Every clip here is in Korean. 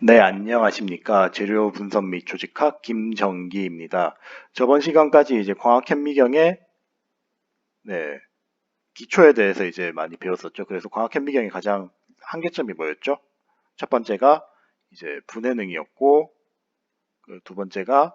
네, 안녕하십니까. 재료 분석 및 조직학 김정기입니다. 저번 시간까지 이제 광학 현미경의 네, 기초에 대해서 이제 많이 배웠었죠. 그래서 광학 현미경의 가장 한계점이 뭐였죠? 첫 번째가 이제 분해능이었고, 그 두 번째가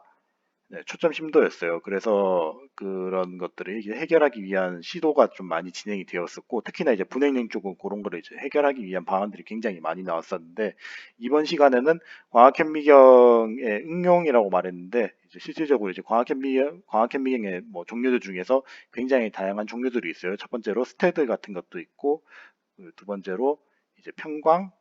네, 초점 심도였어요. 그래서 그런 것들을 이제 해결하기 위한 시도가 좀 많이 진행이 되었었고, 특히나 이제 분해능 쪽은 그런 거를 이제 해결하기 위한 방안들이 굉장히 많이 나왔었는데, 이번 시간에는 광학현미경의 응용이라고 말했는데, 이제 실질적으로 이제 광학현미경, 광학현미경의 뭐 종류들 중에서 굉장히 다양한 종류들이 있어요. 첫 번째로 스테드 같은 것도 있고, 그두 번째로 이제 편광,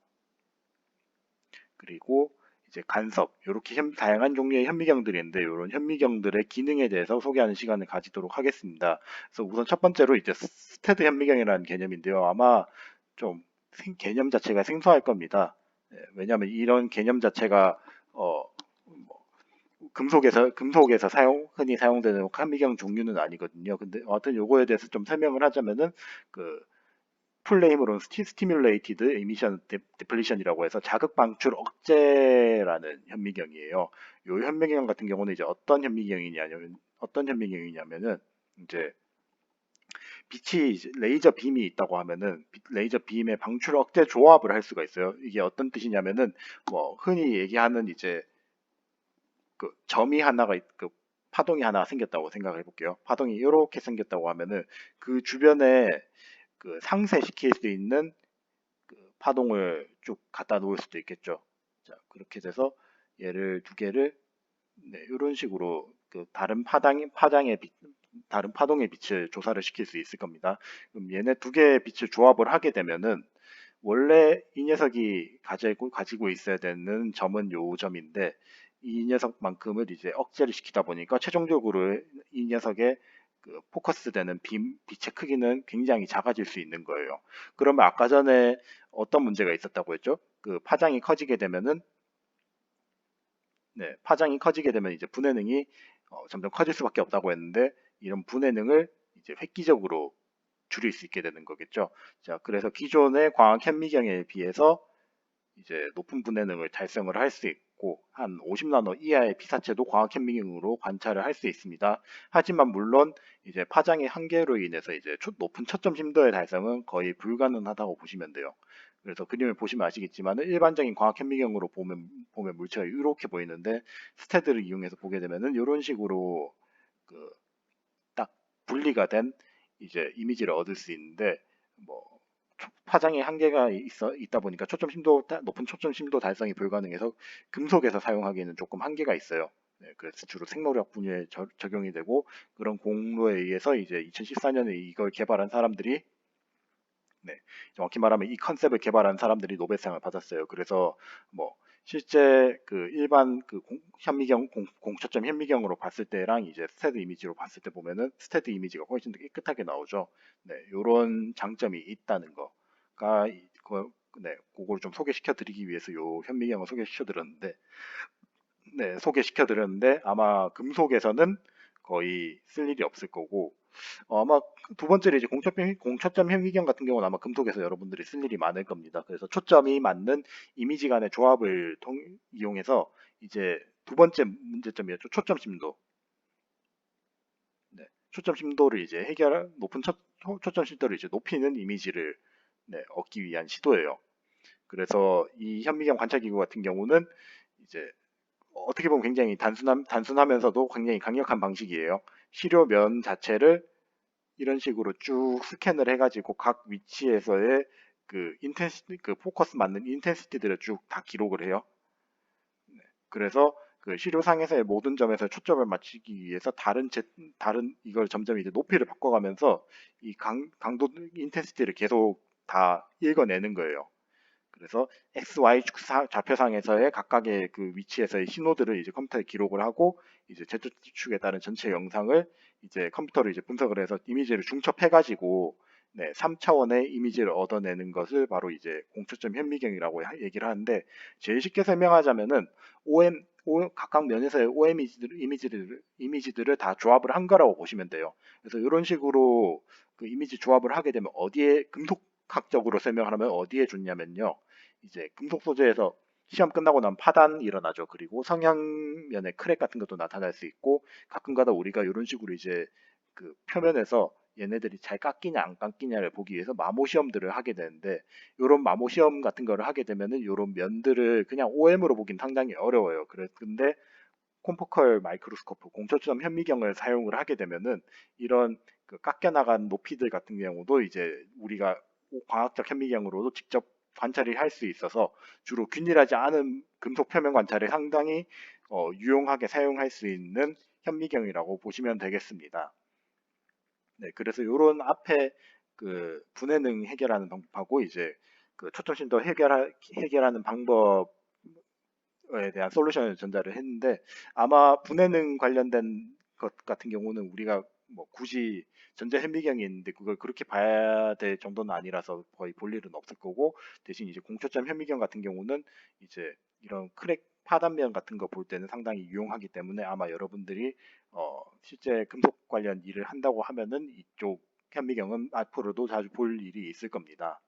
그리고 이제 간섭 이렇게 현- 다양한 종류의 현미경들이 있는데 이런 현미경들의 기능에 대해서 소개하는 시간을 가지도록 하겠습니다. 그래서 우선 첫 번째로 이제 스테드 현미경이라는 개념인데요. 아마 좀 생- 개념 자체가 생소할 겁니다. 예, 왜냐하면 이런 개념 자체가 어, 뭐 금속에서 금속에서 사용 흔히 사용되는 현미경 종류는 아니거든요. 근데 어떤 요거에 대해서 좀 설명을 하자면은 그 풀네임으로는 스티, 스티뮬레이티드 에미션 디플리션이라고 해서 자극 방출 억제라는 현미경이에요. 요 현미경 같은 경우는 이제 어떤 현미경이냐면 어떤 현미경이냐면은 이제 빛이 레이저 빔이 있다고 하면은 빛- 레이저 빔의 방출 억제 조합을 할 수가 있어요. 이게 어떤 뜻이냐면은 뭐 흔히 얘기하는 이제 그 점이 하나가 있- 그 파동이 하나 생겼다고 생각해 볼게요. 파동이 이렇게 생겼다고 하면은 그 주변에 그 상쇄시킬 수 있는 그 파동을 쭉 갖다 놓을 수도 있겠죠. 자, 그렇게 돼서 얘를 두 개를 네, 이런 식으로 그 다른 파당 파장의 빛, 다른 파동의 빛을 조사를 시킬 수 있을 겁니다. 그럼 얘네 두 개의 빛을 조합을 하게 되면은 원래 이 녀석이 가지고 가지고 있어야 되는 점은 요 점인데 이 녀석만큼을 이제 억제를 시키다 보니까 최종적으로 이 녀석의 그 포커스되는 빔, 빛의 크기는 굉장히 작아질 수 있는 거예요. 그러면 아까 전에 어떤 문제가 있었다고 했죠? 그 파장이 커지게 되면은 네, 파장이 커지게 되면 이제 분해능이 어, 점점 커질 수밖에 없다고 했는데 이런 분해능을 이제 획기적으로 줄일 수 있게 되는 거겠죠. 자, 그래서 기존의 광학 현미경에 비해서 이제 높은 분해능을 달성을 할 수 있고 한 50나노 이하의 피사체도 광학 현미경으로 관찰을 할 수 있습니다. 하지만 물론 이제 파장의 한계로 인해서 이제 초- 높은 초점 심도의 달성은 거의 불가능하다고 보시면 돼요. 그래서 그림을 보시면 아시겠지만 일반적인 광학 현미경으로 보면 보면 물체가 이렇게 보이는데 스테드를 이용해서 보게 되면은 이런 식으로 그 딱 분리가 된 이제 이미지를 얻을 수 있는데 뭐 초- 파장의 한계가 있어 있다 보니까 초점 심도 다- 높은 초점 심도 달성이 불가능해서 금속에서 사용하기에는 조금 한계가 있어요. 네, 그래서 주로 생물학 분야에 저- 적용이 되고 그런 공로에 의해서 이제 2014년에 이걸 개발한 사람들이 네, 정확히 말하면 이 컨셉을 개발한 사람들이 노벨상을 받았어요. 그래서 뭐 실제 그 일반 그 공- 현미경 공, 공초점 현미경으로 봤을 때랑 이제 스테드 이미지로 봤을 때 보면은 스테드 이미지가 훨씬 더 깨끗하게 나오죠. 네, 요런 장점이 있다는 거가 이- 그, 네, 그걸 좀 소개시켜 드리기 위해서 요 현미경을 소개시켜 드렸는데 네, 소개시켜 드렸는데 아마 금속에서는 거의 쓸 일이 없을 거고 어, 아마 두 번째로 이제 공초점, 공초점 현미경 같은 경우는 아마 금속에서 여러분들이 쓸 일이 많을 겁니다. 그래서 초점이 맞는 이미지 간의 조합을 통, 이용해서 이제 두 번째 문제점이었죠. 초점 심도. 네, 초점 심도를 이제 해결, 높은 초, 초- 초점 심도를 이제 높이는 이미지를 네, 얻기 위한 시도예요. 그래서 이 현미경 관찰기구 같은 경우는 이제 어떻게 보면 굉장히 단순함, 단순하면서도 굉장히 강력한 방식이에요. 시료면 자체를 이런 식으로 쭉 스캔을 해가지고 각 위치에서의 그 인텐시티, 그 포커스 맞는 인텐시티들을 쭉 다 기록을 해요. 그래서 그 시료상에서의 모든 점에서 초점을 맞추기 위해서 다른 제, 다른 이걸 점점 이제 높이를 바꿔가면서 이 강, 강도 인텐시티를 계속 다 읽어내는 거예요. 그래서 X, Y 좌표상에서의 각각의 그 위치에서의 신호들을 이제 컴퓨터에 기록을 하고 이제 Z 축에 따른 전체 영상을 이제 컴퓨터로 이제 분석을 해서 이미지를 중첩해가지고 네, 3차원의 이미지를 얻어내는 것을 바로 이제 공초점 현미경이라고 하- 얘기를 하는데 제일 쉽게 설명하자면은 OM, 각각 면에서의 OM 이미지들, 이미지들, 이미지들을 다 조합을 한 거라고 보시면 돼요. 그래서 이런 식으로 그 이미지 조합을 하게 되면 어디에 금속학적으로 설명하면 어디에 좋냐면요. 이제 금속 소재에서 시험 끝나고 나면 파단이 일어나죠. 그리고 성형면에 크랙 같은 것도 나타날 수 있고 가끔가다 우리가 이런 식으로 이제 그 표면에서 얘네들이 잘 깎이냐 안 깎이냐를 보기 위해서 마모 시험들을 하게 되는데 이런 마모 시험 같은 거를 하게 되면은 이런 면들을 그냥 OM으로 보긴 상당히 어려워요. 그래 근데 콤포컬 마이크로스코프 공초점 현미경을 사용을 하게 되면은 이런 그 깎여 나간 높이들 같은 경우도 이제 우리가 광학적 현미경으로도 직접 관찰을 할수 있어서 주로 균일하지 않은 금속 표면 관찰에 상당히 어, 유용하게 사용할 수 있는 현미경이라고 보시면 되겠습니다. 네, 그래서 이런 앞에 그 분해능 해결하는 방법하고 이제 그 초점신도 해결하, 해결하는 방법 에 대한 솔루션을 전달을 했는데 아마 분해능 관련된 것 같은 경우는 우리가 뭐 굳이 전자 현미경이 있는데 그걸 그렇게 봐야 될 정도는 아니라서 거의 볼 일은 없을 거고 대신 이제 공초점 현미경 같은 경우는 이제 이런 크랙 파단면 같은 거 볼 때는 상당히 유용하기 때문에 아마 여러분들이 어 실제 금속 관련 일을 한다고 하면은 이쪽 현미경은 앞으로도 자주 볼 일이 있을 겁니다.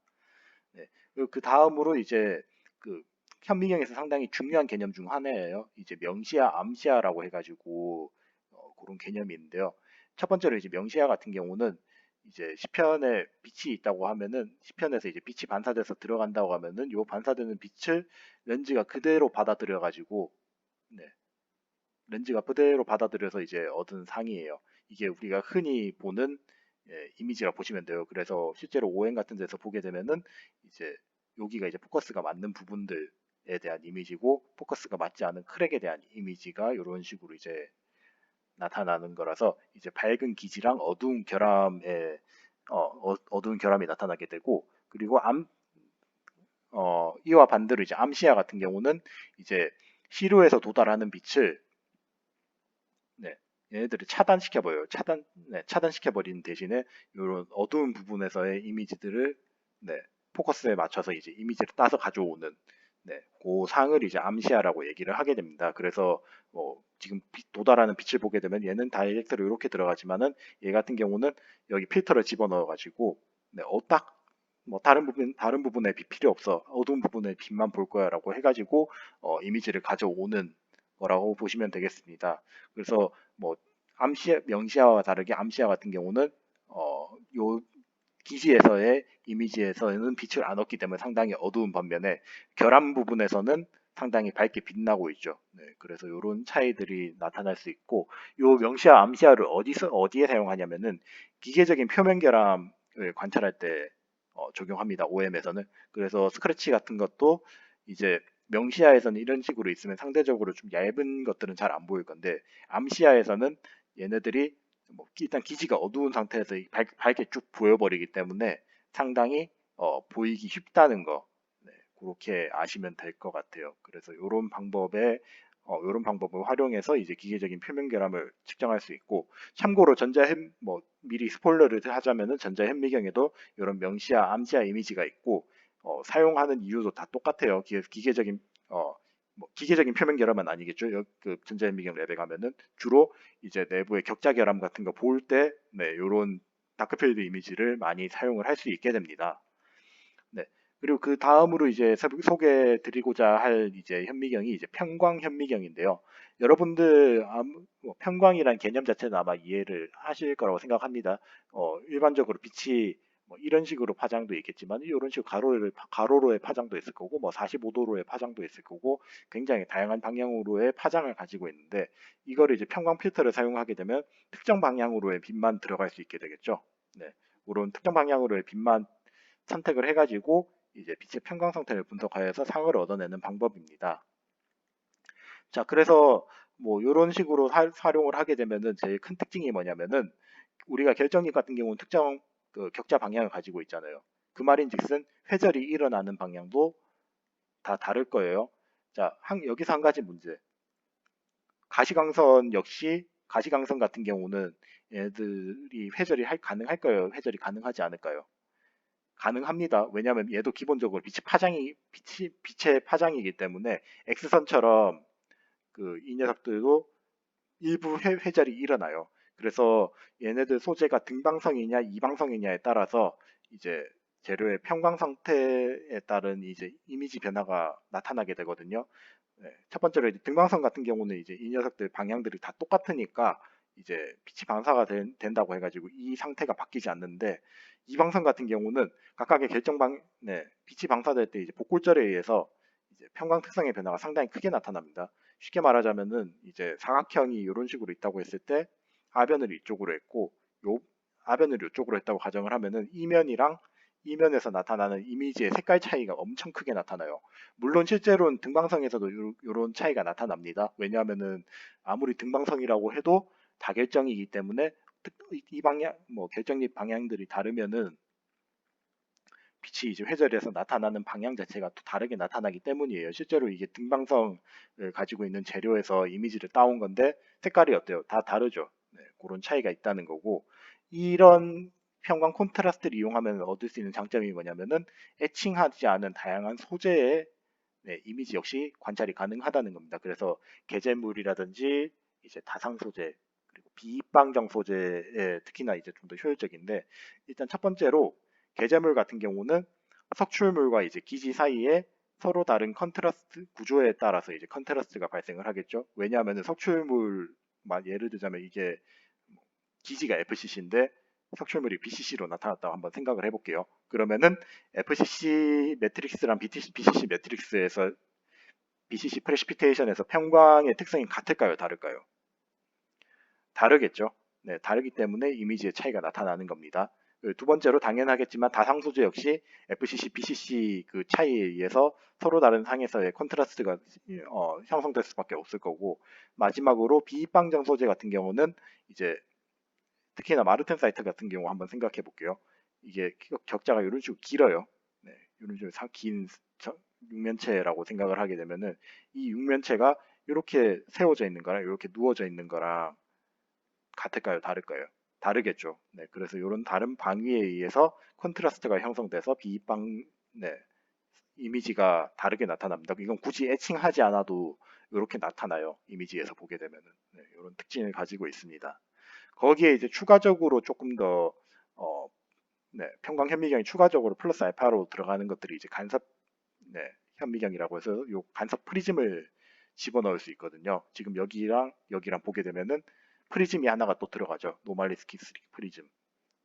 네. 그 다음으로 이제 그 현미경에서 상당히 중요한 개념 중 하나예요. 이제 명시야, 암시야라고 해가지고 어, 그런 개념이 있는데요. 첫 번째로 이제 명시야 같은 경우는 이제 시편에 빛이 있다고 하면은 시편에서 이제 빛이 반사돼서 들어간다고 하면은 요 반사되는 빛을 렌즈가 그대로 받아들여 가지고 네. 렌즈가 그대로 받아들여서 이제 얻은 상이에요. 이게 우리가 흔히 보는 예, 이미지라 보시면 돼요. 그래서 실제로 오행 같은 데서 보게 되면은 이제 여기가 이제 포커스가 맞는 부분들에 대한 이미지고 포커스가 맞지 않은 크랙에 대한 이미지가 이런 식으로 이제 나타나는 거라서 이제 밝은 기지랑 어두운 결함에 어, 어 두운 결함이 나타나게 되고 그리고 암 어, 이와 반대로 이제 암시야 같은 경우는 이제 시루에서 도달하는 빛을 네, 얘네들을 차단시켜 버려요. 차단 네, 차단시켜 버리는 대신에 이런 어두운 부분에서의 이미지들을 네, 포커스에 맞춰서 이제 이미지를 따서 가져오는 네, 그 상을 이제 암시야라고 얘기를 하게 됩니다. 그래서 뭐 지금 도달하는 빛을 보게 되면 얘는 다이렉트로 이렇게 들어가지만은 얘 같은 경우는 여기 필터를 집어넣어 가지고 네, 어, 딱 뭐 다른 부분 다른 부분에 빛 필요 없어 어두운 부분에 빛만 볼 거야라고 해가지고 어, 이미지를 가져오는 거라고 보시면 되겠습니다. 그래서 뭐 암시 명시야와 다르게 암시야 같은 경우는 어, 요 기지에서의 이미지에서는 빛을 안 얻기 때문에 상당히 어두운 반면에 결함 부분에서는 상당히 밝게 빛나고 있죠. 네, 그래서 이런 차이들이 나타날 수 있고 이 명시와 암시야를 어디서 어디에 사용하냐면은 기계적인 표면 결함을 관찰할 때 어, 적용합니다. OM에서는 그래서 스크래치 같은 것도 이제 명시야에서는 이런 식으로 있으면 상대적으로 좀 얇은 것들은 잘 안 보일 건데 암시야에서는 얘네들이 뭐 일단 기지가 어두운 상태에서 밝, 게 쭉 보여버리기 때문에 상당히 어, 보이기 쉽다는 거 네, 그렇게 아시면 될 것 같아요. 그래서 이런 방법에 어, 이런 방법을 활용해서 이제 기계적인 표면 결함을 측정할 수 있고 참고로 전자햄 뭐 미리 스포일러를 하자면은 전자현미경에도 이런 명시야, 암시야 이미지가 있고 어, 사용하는 이유도 다 똑같아요. 기계, 적인 어, 뭐 기계적인 표면 결함은 아니겠죠. 여, 그 전자현 미경 랩에 가면은 주로 이제 내부의 격자 결함 같은 거 볼 때, 네, 요런 다크필드 이미지를 많이 사용을 할 수 있게 됩니다. 네. 그리고 그 다음으로 이제 소개해 드리고자 할 이제 현미경이 이제 평광 현미경인데요. 여러분들 뭐 평광이란 개념 자체는 아마 이해를 하실 거라고 생각합니다. 어, 일반적으로 빛이 뭐 이런 식으로 파장도 있겠지만 이런 식으로 가로를 가로로의 파장도 있을 거고 뭐 45도로의 파장도 있을 거고 굉장히 다양한 방향으로의 파장을 가지고 있는데 이거를 이제 평광 필터를 사용하게 되면 특정 방향으로의 빛만 들어갈 수 있게 되겠죠. 네. 그런 특정 방향으로의 빛만 선택을 해가지고 이제 빛의 평광 상태를 분석하여서 상을 얻어내는 방법입니다. 자, 그래서 뭐 이런 식으로 사, 활용을 하게 되면은 제일 큰 특징이 뭐냐면은 우리가 결정기 같은 경우는 특정 그 격자 방향을 가지고 있잖아요. 그 말인즉슨 회절이 일어나는 방향도 다 다를 거예요. 자, 한, 여기서 한 가지 문제. 가시광선 역시 가시광선 같은 경우는 얘들이 회절이 할, 가능할까요? 회절이 가능하지 않을까요? 가능합니다. 왜냐하면 얘도 기본적으로 빛의 파장이 빛이, 빛의 파장이기 때문에 X선처럼 그 이 녀석들도 일부 회, 회절이 일어나요. 그래서 얘네들 소재가 등방성이냐 이방성이냐에 따라서 이제 재료의 평광 상태에 따른 이제 이미지 변화가 나타나게 되거든요. 네, 첫 번째로 이제 등방선 같은 경우는 이제 이 녀석들 방향들이 다 똑같으니까 이제 빛이 반사가 된, 다고 해가지고 이 상태가 바뀌지 않는데 이 방선 같은 경우는 각각의 결정 방, 네, 빛이 방사될 때 이제 복골절에 의해서 이제 평광 특성의 변화가 상당히 크게 나타납니다. 쉽게 말하자면은 이제 사각형이 이런 식으로 있다고 했을 때 하변을 이쪽으로 했고 요 하변을 이쪽으로 했다고 가정을 하면은 이면이랑 이면에서 나타나는 이미지의 색깔 차이가 엄청 크게 나타나요. 물론 실제로는 등방성에서도 이런 차이가 나타납니다. 왜냐하면은 아무리 등방성이라고 해도 다결정이기 때문에 이 방향 뭐 결정립 방향들이 다르면은 빛이 이제 회절해서 나타나는 방향 자체가 또 다르게 나타나기 때문이에요. 실제로 이게 등방성을 가지고 있는 재료에서 이미지를 따온 건데 색깔이 어때요? 다 다르죠. 네, 그런 차이가 있다는 거고 이런 평광 콘트라스트를 이용하면 얻을 수 있는 장점이 뭐냐면은 애칭하지 않은 다양한 소재의 네, 이미지 역시 관찰이 가능하다는 겁니다. 그래서 게재물이라든지 이제 다상 소재 그리고 비입방정 소재에 특히나 이제 좀 더 효율적인데 일단 첫 번째로 게재물 같은 경우는 석출물과 이제 기지 사이에 서로 다른 컨트라스트 구조에 따라서 이제 컨트라스트가 발생을 하겠죠. 왜냐하면 석출물 예를 들자면 이게 뭐 기지가 FCC인데 석출물이 BCC로 나타났다고 한번 생각을 해볼게요. 그러면은 FCC 매트릭스랑 BCC 매트릭스에서 BCC 프레시피테이션에서 평광의 특성이 같을까요? 다를까요? 다르겠죠. 네, 다르기 때문에 이미지의 차이가 나타나는 겁니다. 그두 번째로 당연하겠지만 다상 소재 역시 FCC, BCC 그 차이에 의해서 서로 다른 상에서의 컨트라스트가 어, 형성될 수밖에 없을 거고 마지막으로 비입방정 소재 같은 경우는 이제 특히나 마르텐 사이트 같은 경우 한번 생각해 볼게요. 이게 격자가 이런 식으로 길어요. 네, 이런 식으로 긴 육면체라고 생각을 하게 되면은 이 육면체가 이렇게 세워져 있는 거랑 이렇게 누워져 있는 거랑 같을까요? 다를까요? 다르겠죠. 네, 그래서 이런 다른 방위에 의해서 컨트라스트가 형성돼서 비방 네, 이미지가 다르게 나타납니다. 이건 굳이 애칭하지 않아도 이렇게 나타나요. 이미지에서 보게 되면은 네, 이런 특징을 가지고 있습니다. 거기에 이제 추가적으로 조금 더 어, 네, 평광 현미경이 추가적으로 플러스 알파로 들어가는 것들이 이제 간섭 네, 현미경이라고 해서 요 간섭 프리즘을 집어넣을 수 있거든요. 지금 여기랑 여기랑 보게 되면은 프리즘이 하나가 또 들어가죠. 노말리스키스 프리즘.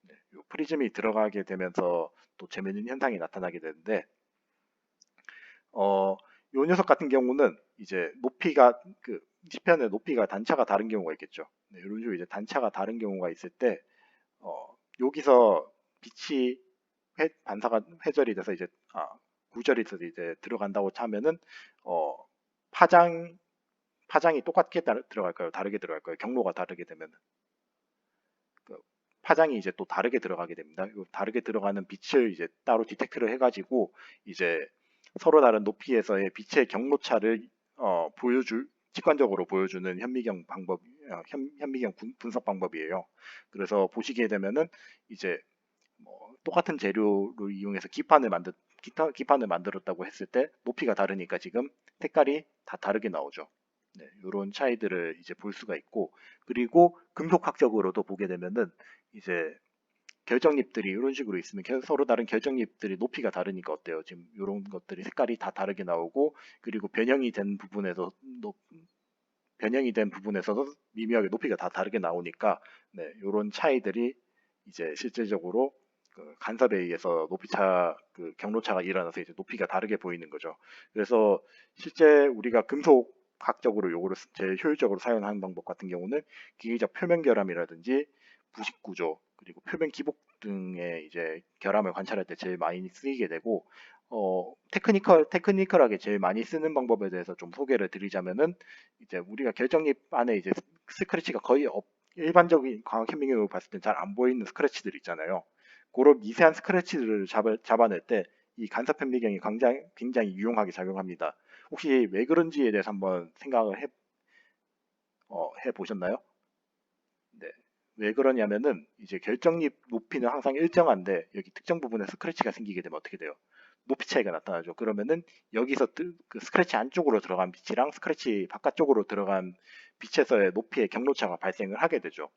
네, 요 프리즘이 들어가게 되면서 또 재밌는 현상이 나타나게 되는데 어, 요 녀석 같은 경우는 이제 높이가 그 시편의 높이가 단차가 다른 경우가 있겠죠. 네, 이런 식으로 이제 단차가 다른 경우가 있을 때 어, 여기서 빛이 회, 반사가 회절이 돼서 이제 아, 구절이 돼서 이제 들어간다고 하면은 어, 파장 파장이 똑같게 따, 들어갈까요? 다르게 들어갈까요? 경로가 다르게 되면 그 파장이 이제 또 다르게 들어가게 됩니다. 다르게 들어가는 빛을 이제 따로 디텍트를 해가지고 이제 서로 다른 높이에서의 빛의 경로차를 어, 보여줄 직관적으로 보여주는 현미경 방법, 어, 현, 현미경 분석 방법이에요. 그래서 보시게 되면은 이제 뭐 똑같은 재료를 이용해서 기판을 만들 기판을 만들었다고 했을 때 높이가 다르니까 지금 색깔이 다 다르게 나오죠. 네, 이런 차이들을 이제 볼 수가 있고 그리고 금속학적으로도 보게 되면은 이제 결정립들이 이런 식으로 있으면 서로 다른 결정립들이 높이가 다르니까 어때요? 지금 이런 것들이 색깔이 다 다르게 나오고 그리고 변형이 된 부분에서 높, 변형이 된 부분에서도 미묘하게 높이가 다 다르게 나오니까 네, 이런 차이들이 이제 실제적으로 그 간섭에 의해서 높이차 그 경로차가 일어나서 이제 높이가 다르게 보이는 거죠. 그래서 실제 우리가 금속 각적으로 요거를 제일 효율적으로 사용하는 방법 같은 경우는 기계적 표면 결함이라든지 부식 구조 그리고 표면 기복 등의 이제 결함을 관찰할 때 제일 많이 쓰이게 되고 어 테크니컬 테크니컬하게 제일 많이 쓰는 방법에 대해서 좀 소개를 드리자면은 이제 우리가 결정립 안에 이제 스크래치가 거의 없, 일반적인 광학 현미경으로 봤을 때 잘 안 보이는 스크래치들 있잖아요. 그런 미세한 스크래치들을 잡아, 잡아낼 때 이 간섭 현미경이 굉장히, 굉장히 유용하게 작용합니다. 혹시 왜 그런지에 대해서 한번 생각을 해, 어, 해 보셨나요? 네. 왜 그러냐면은 이제 결정립 높이는 항상 일정한데 여기 특정 부분에 스크래치가 생기게 되면 어떻게 돼요? 높이 차이가 나타나죠. 그러면은 여기서 그 스크래치 안쪽으로 들어간 빛이랑 스크래치 바깥쪽으로 들어간 빛에서의 높이의 경로차가 발생을 하게 되죠.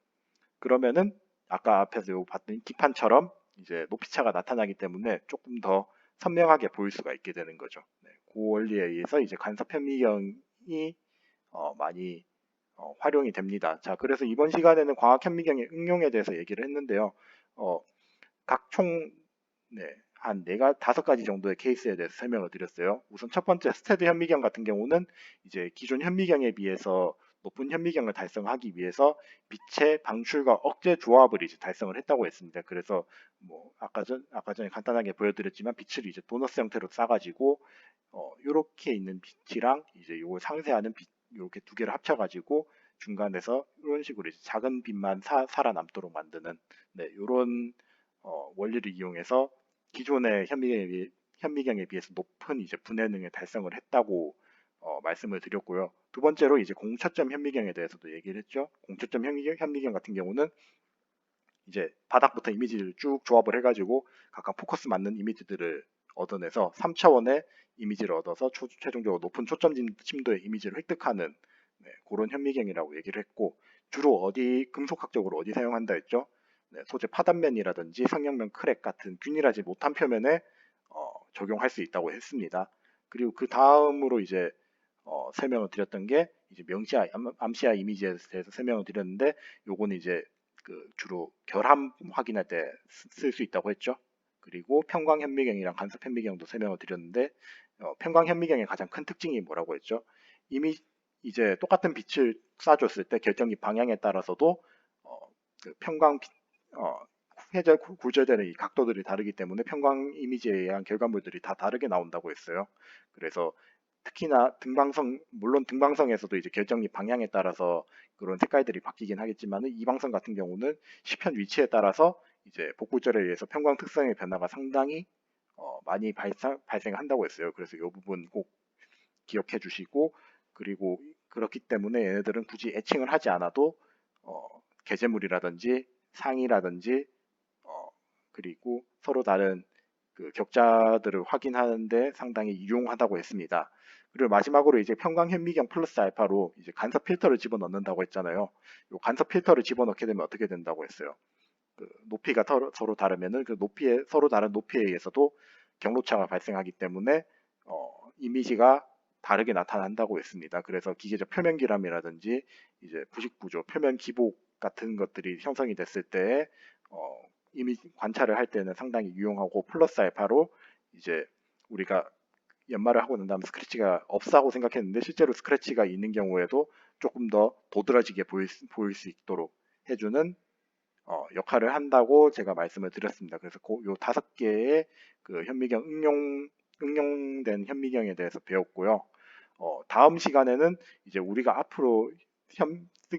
그러면은 아까 앞에서 봤던 기판처럼 이제 높이차가 나타나기 때문에 조금 더 선명하게 보일 수가 있게 되는 거죠. 네, 그 원리에 의해서 이제 간섭 현미경이 어, 많이 어, 활용이 됩니다. 자, 그래서 이번 시간에는 광학 현미경의 응용에 대해서 얘기를 했는데요. 어, 각총 네, 한 네가 다섯 가지 정도의 케이스에 대해서 설명을 드렸어요. 우선 첫 번째 스테드 현미경 같은 경우는 이제 기존 현미경에 비해서 높은 현미경을 달성하기 위해서 빛의 방출과 억제 조합을 이제 달성을 했다고 했습니다. 그래서 뭐 아까 전 아까 전에 간단하게 보여드렸지만 빛을 이제 도너스 형태로 싸가지고 어 요렇게 있는 빛이랑 이제 요걸 상쇄하는 빛 이렇게 두 개를 합쳐가지고 중간에서 이런 식으로 이제 작은 빛만 사, 살아남도록 만드는 네, 이런 어, 원리를 이용해서 기존의 현미경에, 비해, 현미경에 비해서 높은 이제 분해능을 달성을 했다고 어, 말씀을 드렸고요. 두 번째로 이제 공차점 현미경에 대해서도 얘기를 했죠. 공차점 현미경, 현미경 같은 경우는 이제 바닥부터 이미지를 쭉 조합을 해가지고 각각 포커스 맞는 이미지들을 얻어내서 3차원의 이미지를 얻어서 초, 최종적으로 높은 초점 심도의 이미지를 획득하는 네, 그런 현미경이라고 얘기를 했고 주로 어디 금속학적으로 어디 사용한다 했죠? 네, 소재 파단면이라든지 성형면 크랙 같은 균일하지 못한 표면에 어, 적용할 수 있다고 했습니다. 그리고 그 다음으로 이제 어, 설명을 드렸던 게 이제 명시아 암, 시아 이미지에 대해서 설명을 드렸는데 요거는 이제 그 주로 결함 확인할 때 쓸 수 있다고 했죠. 그리고 평광 현미경이랑 간섭 현미경도 설명을 드렸는데 어, 평광 현미경의 가장 큰 특징이 뭐라고 했죠? 이미 이제 똑같은 빛을 쏴줬을 때 결정기 방향에 따라서도 어, 그 평광 어, 회절 구절되는 이 각도들이 다르기 때문에 평광 이미지에 의한 결과물들이 다 다르게 나온다고 했어요. 그래서 특히나 등방성 물론 등방성에서도 이제 결정기 방향에 따라서 그런 색깔들이 바뀌긴 하겠지만 이방성 같은 경우는 시편 위치에 따라서 이제 복구절에 의해서 평광 특성의 변화가 상당히 어, 많이 발생, 발생한다고 했어요. 그래서 이 부분 꼭 기억해 주시고 그리고 그렇기 때문에 얘네들은 굳이 애칭을 하지 않아도 어, 게재물이라든지 상이라든지 어, 그리고 서로 다른 그 격자들을 확인하는데 상당히 유용하다고 했습니다. 그리고 마지막으로 이제 평광 현미경 플러스 알파로 이제 간섭 필터를 집어넣는다고 했잖아요. 이 간섭 필터를 집어넣게 되면 어떻게 된다고 했어요. 그 높이가 서로, 서로 다르면은 그 높이에 서로 다른 높이에 의해서도 경로차가 발생하기 때문에 어, 이미지가 다르게 나타난다고 했습니다. 그래서 기계적 표면 기람이라든지 이제 부식 구조, 표면 기복 같은 것들이 형성이 됐을 때 어, 이미 관찰을 할 때는 상당히 유용하고 플러스 알파로 이제 우리가 연말을 하고 난 다음 스크래치가 없다고 생각했는데 실제로 스크래치가 있는 경우에도 조금 더 도드라지게 보일, 수, 보일 수 있도록 해주는 어, 역할을 한다고 제가 말씀을 드렸습니다. 그래서 그, 요 다섯 개의 그 현미경 응용 응용된 현미경에 대해서 배웠고요. 어, 다음 시간에는 이제 우리가 앞으로 현, 쓰,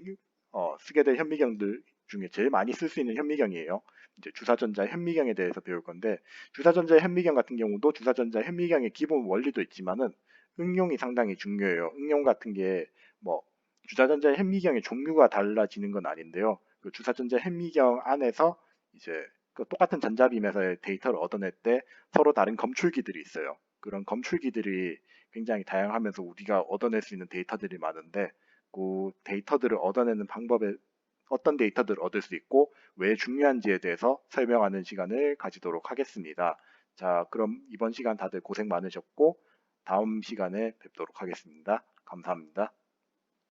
어, 쓰게 될 현미경들 중에 제일 많이 쓸 수 있는 현미경이에요. 이제 주사전자 현미경에 대해서 배울 건데 주사전자 현미경 같은 경우도 주사전자 현미경의 기본 원리도 있지만은 응용이 상당히 중요해요. 응용 같은 게 뭐 주사전자 현미경의 종류가 달라지는 건 아닌데요. 그 주사전자 현미경 안에서 이제 그 똑같은 전자빔에서의 데이터를 얻어낼 때 서로 다른 검출기들이 있어요. 그런 검출기들이 굉장히 다양하면서 우리가 얻어낼 수 있는 데이터들이 많은데 그 데이터들을 얻어내는 방법에 어떤 데이터들을 얻을 수 있고 왜 중요한지에 대해서 설명하는 시간을 가지도록 하겠습니다. 자, 그럼 이번 시간 다들 고생 많으셨고 다음 시간에 뵙도록 하겠습니다. 감사합니다.